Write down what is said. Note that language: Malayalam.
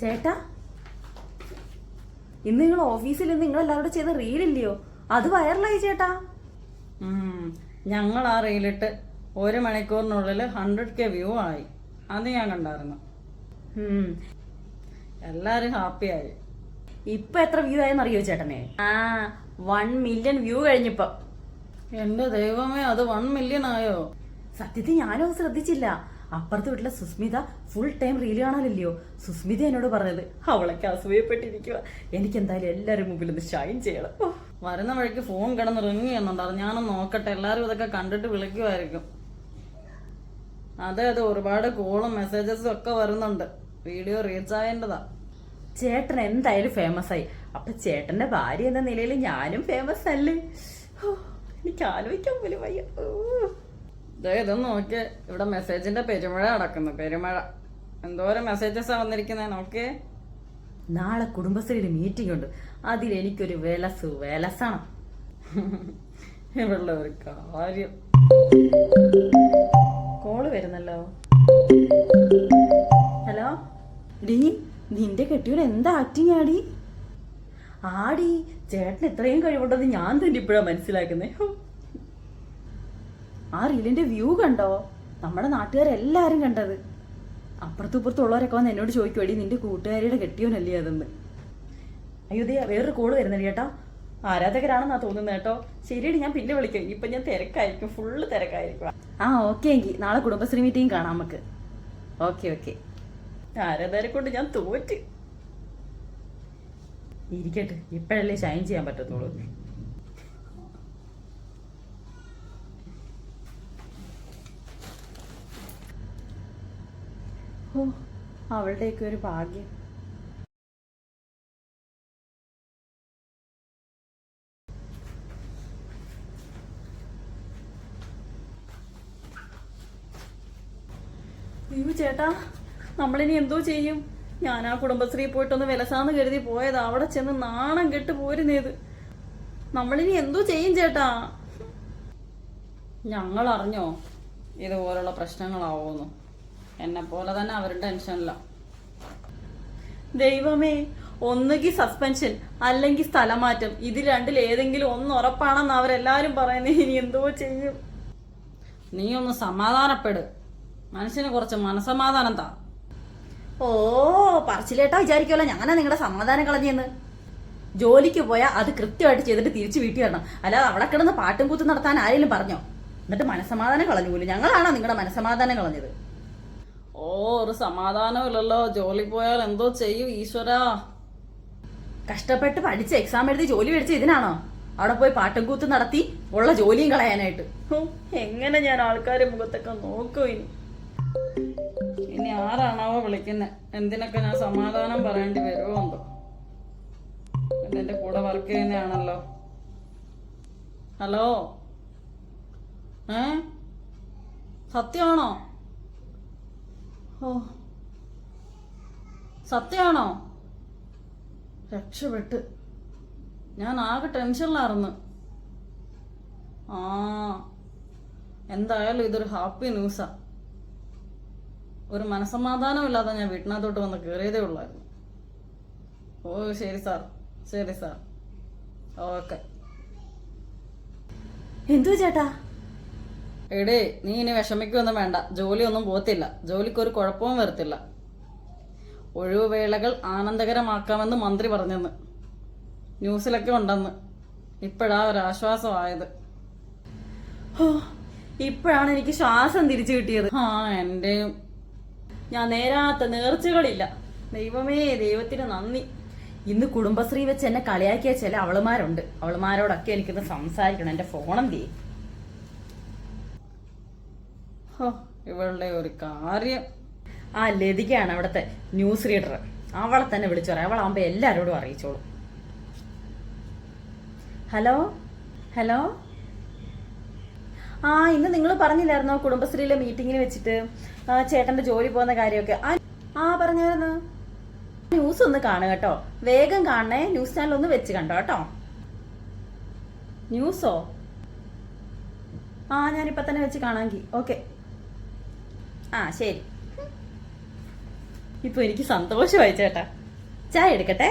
ചേട്ടാ ഇന്ന് നിങ്ങൾ ഓഫീസിൽ നിങ്ങൾ എല്ലാവരോടും ചെയ്ത റീലില്ലയോ അത് വൈറലായി ചേട്ടാ. ഞങ്ങൾ ആ റീലിട്ട് ഒരു മണിക്കൂറിനുള്ളിൽ ഹൺഡ്രഡ് കെ വ്യൂ ആയി. അത് ഞാൻ കണ്ടായിരുന്നു. എല്ലാരും ഹാപ്പിയായി ഇപ്പൊ എത്ര വ്യൂ ആയെന്ന് അറിയോ ചേട്ടനെ? ആ വൺ മില്യൺ വ്യൂ കഴിഞ്ഞിപ്പോ. എന്റെ ദൈവമേ അത് വൺ മില്യൺ ആയോ? സത്യത്തിൽ ഞാനും ശ്രദ്ധിച്ചില്ല. അപ്പുറത്തെ വീട്ടിലെ സുസ്മിത ഫുൾ ടൈം റീൽ കാണാനില്ലയോ? സുസ്മിത എന്നോട് പറഞ്ഞത് അവളൊക്കെ അസൂയപ്പെട്ടിരിക്കുക എനിക്ക് എന്തായാലും എല്ലാവരും മുമ്പിൽ ഒന്ന് ഷൈൻ ചെയ്യണം. വരുന്ന വഴിക്ക് ഫോൺ കിടന്ന് റിങ് ചെയ്യുന്നുണ്ടായിരുന്നു ഞാനൊന്ന് നോക്കട്ടെ. എല്ലാരും ഇതൊക്കെ കണ്ടിട്ട് വിളിക്കുമായിരിക്കും. അതെ അതെ ഒരുപാട് കോളും മെസ്സേജസും ഒക്കെ വരുന്നുണ്ട്. വീഡിയോ റീച്ച് ആയേണ്ടതാ. ചേട്ടൻ എന്തായാലും ഫേമസ് ആയി. അപ്പൊ ചേട്ടന്റെ ഭാര്യ എന്ന നിലയിൽ ഞാനും ഫേമസ് അല്ലേ? എനിക്ക് ആലോചിക്കാൻ പോലും വയ്യ. ഇതൊന്ന് നോക്കിയേ ഇവിടെ മെസ്സേജിന്റെ പെരുമഴ നടക്കുന്നു. പെരുമഴ. എന്തോരം മെസ്സേജസാ വന്നിരിക്കുന്നത് നോക്കിയേ നാളെ കുടുംബശ്രീയിൽ മീറ്റിംഗ് ഉണ്ട്. അതിൽ എനിക്കൊരു വെലസ് വെലസാണ്. ഇവിടെ ഒരു കാര്യം. കോൾ വരുന്നല്ലോ. ഹലോ? ഡീ നിന്റെ കെട്ടിയോട് എന്താ ആക്ടിങ് ആടി? ആടി ചേട്ടൻ ഇത്രയും കഴിവുണ്ടെന്ന് ഞാൻ തന്നെ ഇപ്പോഴാ മനസ്സിലാക്കുന്നേ. ആ റീലിന്റെ വ്യൂ കണ്ടോ? നമ്മുടെ നാട്ടുകാരെല്ലാരും കണ്ടത്. അപ്പുറത്തും ഉള്ളവരൊക്കെ വന്ന് എന്നോട് ചോദിക്കുവാടി നിന്റെ കൂട്ടുകാരിയുടെ കെട്ടിയോനല്ലേ അതെന്ന്? അയ്യോ ദേ വേറൊരു കോൾ വരുന്നില്ല ചേട്ടാ ആരാധകരാണെന്നാ തോന്നുന്നത് കേട്ടോ. ശരിയടി ഞാൻ പിന്നെ വിളിക്കാം. ഇപ്പൊ ഞാൻ തിരക്കായിരിക്കും. ഫുള്ള് തിരക്കായിരിക്കും. ആ ഓക്കെ എങ്കിൽ നാളെ കുടുംബശ്രീ മീറ്റിംഗ് കാണാം നമുക്ക്. Okay okay. ആരാധകരെ കൊണ്ട് ഞാൻ തോറ്റ്. ഇരിക്കട്ടെ. ഇപ്പോഴല്ലേ ഷൈൻ ചെയ്യാൻ പറ്റത്തുള്ളൂ. ഓ അവളുടെയൊക്കെ ഒരു ഭാഗ്യം. അയ്യോ ചേട്ടാ നമ്മളിനി എന്തോ ചെയ്യും? ഞാൻ ആ കുടുംബശ്രീ പോയിട്ടൊന്ന് വിലസാന്ന് കരുതി പോയത്. അവിടെ ചെന്ന് നാണം കെട്ട് പോരുന്നേത്. നമ്മളിനി എന്തോ ചെയ്യും ചേട്ടാ? ഞങ്ങൾ അറിഞ്ഞോ ഇതുപോലുള്ള പ്രശ്നങ്ങളാവുമെന്ന് എന്നെ പോലെ തന്നെ അവരും ടെൻഷനില്ല ദൈവമേ ഒന്നുകിൽ സസ്പെൻഷൻ അല്ലെങ്കിൽ സ്ഥലമാറ്റം. ഇതിൽ രണ്ടിൽ ഏതെങ്കിലും ഒന്ന് ഉറപ്പാണെന്ന് അവരെല്ലാരും പറയുന്നത് ഇനി എന്തോ ചെയ്യും. നീ ഒന്ന് സമാധാനപ്പെട്. മനുഷ്യന് കുറച്ച് മനസമാധാനം താ. ഓ പറച്ചിലേട്ടാ വിചാരിക്കുമല്ലോ ഞാനാ നിങ്ങളുടെ സമാധാനം കളഞ്ഞെന്ന്. ജോലിക്ക് പോയാൽ അത് കൃത്യമായിട്ട് ചെയ്തിട്ട് തിരിച്ച് വീട്ടിൽ വരണം. അല്ലാതെ അവിടെ കിടന്ന് പാട്ടും കൂത്തും നടത്താൻ ആരെങ്കിലും പറഞ്ഞോ? എന്നിട്ട് മനസമാധാനം കളഞ്ഞു പോലും. ഞങ്ങളാണോ നിങ്ങളുടെ മനസമാധാനം കളഞ്ഞത്? ഓ ഒരു സമാധാനമില്ലല്ലോ. ജോലി പോയാൽ എന്തോ ചെയ്യും ഈശ്വരാ. കഷ്ടപ്പെട്ട് പഠിച്ച് എക്സാം എഴുതി ജോലി മേടിച്ച് ഇതിനാണോ? അവിടെ പോയി പാട്ടും കൂത്ത് നടത്തി ഉള്ള ജോലിയും കളയാനായിട്ട്. എങ്ങനെ ഞാൻ ആൾക്കാരെ മുഖത്തൊക്കെ നോക്കും ഇനി. ഇനി ആരാണാവോ വിളിക്കുന്നത് എന്തിനൊക്കെ ഞാൻ സമാധാനം പറയേണ്ടി വരുമോ എന്തോ? എന്റെ കൂടെ വർക്ക് ചെയ്യുന്നതാണല്ലോ. ഹലോ ഏ? സത്യമാണോ? ഓ. സത്യമാണോ? രക്ഷപ്പെട്ട്. ഞാൻ ആകെ ടെൻഷനിലായിരുന്നു ആ എന്തായാലും ഇതൊരു ഹാപ്പി ന്യൂസാ. ഒരു മനസമാധാനമില്ലാതെ ഞാൻ വീട്ടിനകത്തോട്ട് വന്ന് കയറിയതേ ഉള്ളായിരുന്നു. ഓ ശരി സാർ. ശരി സാർ. ഓക്കെ. എന്തോ ചേട്ടാ? എടേ നീ ഇനി വിഷമിക്കൊന്നും വേണ്ട. ജോലിയൊന്നും പോത്തില്ല ജോലിക്കൊരു കുഴപ്പവും വരത്തില്ല. ഒഴിവുവേളകൾ ആനന്ദകരമാക്കാമെന്ന് മന്ത്രി പറഞ്ഞെന്ന്. ന്യൂസിലൊക്കെ ഉണ്ടെന്ന്. ഇപ്പോഴാ ഒരു ആശ്വാസമായത് ഹോ, ഇപ്പോഴാണ് എനിക്ക് ശ്വാസം തിരിച്ചു കിട്ടിയത്. ആ എന്റെയും. ഞാൻ നേരാത്ത നേർച്ചകളില്ല. ദൈവമേ ദൈവത്തിന് നന്ദി. ഇന്ന് കുടുംബശ്രീ വെച്ച് എന്നെ കളിയാക്കിയ ചില അവളുമാരുണ്ട്. അവളുമാരോടൊക്കെ എനിക്കിന്ന് സംസാരിക്കണം. എന്റെ ഫോണം തീ ഹോ, ഇവളുടെ ഒരു കാര്യം. ആ ലതികയാണ് അവിടുത്തെ ന്യൂസ് റീഡർ അവളെ തന്നെ വിളിച്ചു പറയാം. അവളാകുമ്പോ എല്ലാരോടും അറിയിച്ചോളൂ. ഹലോ? ഹലോ? ആ ഇന്ന് നിങ്ങൾ പറഞ്ഞില്ലായിരുന്നോ കുടുംബശ്രീയിലെ മീറ്റിങ്ങിന് വെച്ചിട്ട്? ചേട്ടന്റെ ജോലി പോകുന്ന കാര്യമൊക്കെ. ആ പറഞ്ഞായിരുന്നു. ന്യൂസ് ഒന്ന് കാണുക കേട്ടോ. വേഗം കാണണേ. ന്യൂസ് ചാനൽ ഒന്ന് വെച്ച് കണ്ടോ കേട്ടോ. ന്യൂസോ ആ ഞാനിപ്പോ തന്നെ വെച്ച് കാണാമെങ്കിൽ ഓക്കെ ആ ശരി. ഇപ്പൊ എനിക്ക് സന്തോഷമായി ചേട്ടാ. ചായ എടുക്കട്ടെ.